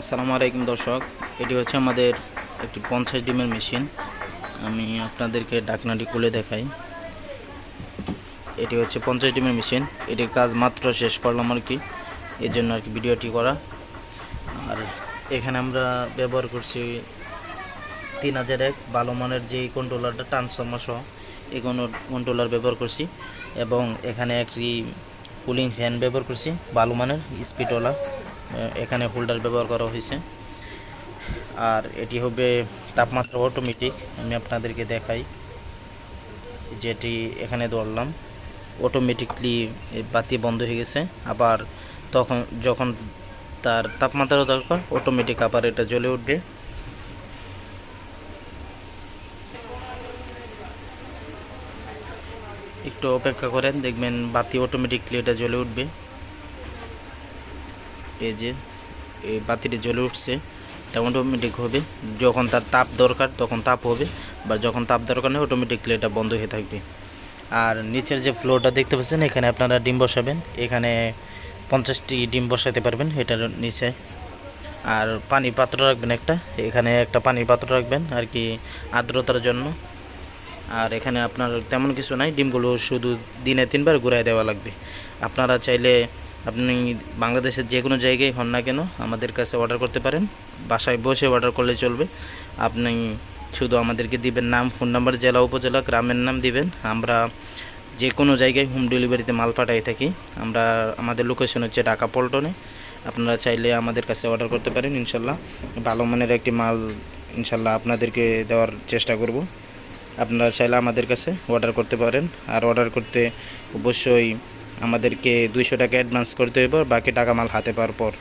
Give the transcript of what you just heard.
আসসালামু আলাইকুম দর্শক, এটি হচ্ছে আমাদের একটি পঞ্চাশ ডিমের মেশিন। আমি আপনাদেরকে ডাকনাটি খুলে দেখাই। এটি হচ্ছে পঞ্চাশ ডিমের মেশিন। এটির কাজ মাত্র শেষ করলাম আর কি এর জন্য আর কি ভিডিওটি করা। আর এখানে আমরা ব্যবহার করছি তিন হাজার এক ভালো মানের যে কন্ট্রোলারটা ট্রান্সফর্মার সহ এই কোনো কন্ট্রোলার ব্যবহার করছি। এবং এখানে একটি কুলিং ফ্যান ব্যবহার করছি, ভালো মানের স্পিডওয়ালা এখানে হোল্ডার ব্যবহার করা হয়েছে। আর এটি হবে তাপমাত্রা অটোমেটিক আমি আপনাদেরকে দেখাই, যেটি এখানে ধরলাম। অটোমেটিকলি বাতি বন্ধ হয়ে গেছে। আবার তখন, যখন তার তাপমাত্রা দরকার অটোমেটিক আবার এটা জ্বলে উঠবে। একটু অপেক্ষা করেন, দেখবেন বাতি অটোমেটিকলি এটা জ্বলে উঠবে। এই যে, এই বাতিটি জ্বলে উঠছে, এটা অটোমেটিক হবে। যখন তার তাপ দরকার, তখন তাপ হবে, বা যখন তাপ দরকার নেই অটোমেটিকলি এটা বন্ধ হয়ে থাকবে। আর নিচের যে ফ্লোরটা দেখতে পাচ্ছেন, এখানে আপনারা ডিম বসাবেন। এখানে পঞ্চাশটি ডিম বসাতে পারবেন এটার নিচে। আর পানি পাত্র রাখবেন একটা, এখানে একটা পানির পাত্র রাখবেন, আর কি আর্দ্রতার জন্য। আর এখানে আপনার তেমন কিছু নাই, ডিমগুলো শুধু দিনে তিনবার ঘুরাই দেওয়া লাগবে। আপনারা চাইলে আপনি বাংলাদেশের যে কোনো জায়গায় হন না কেন, আমাদের কাছে অর্ডার করতে পারেন। বাসায় বসে অর্ডার করলে চলবে। আপনি শুধু আমাদেরকে দিবেন নাম ফোন নাম্বার জেলা, উপজেলা, গ্রামের নাম দিবেন। আমরা যে কোনো জায়গায় হোম ডেলিভারিতে মাল পাঠাই থাকি। আমরা আমাদের লোকেশন হচ্ছে ঢাকা পল্টনে। আপনারা চাইলে আমাদের কাছে অর্ডার করতে পারেন, ইনশাল্লাহ। ভালো মানের একটি মাল, ইনশাল্লাহ, আপনাদেরকে দেওয়ার চেষ্টা করব। আপনারা চাইলে আমাদের কাছে অর্ডার করতে পারেন। আর অর্ডার করতে অবশ্যই আমাদেরকে দুইশো টাকা অ্যাডভান্স করতে হইব বাকি টাকা মাল হাতে পাওয়ার পর।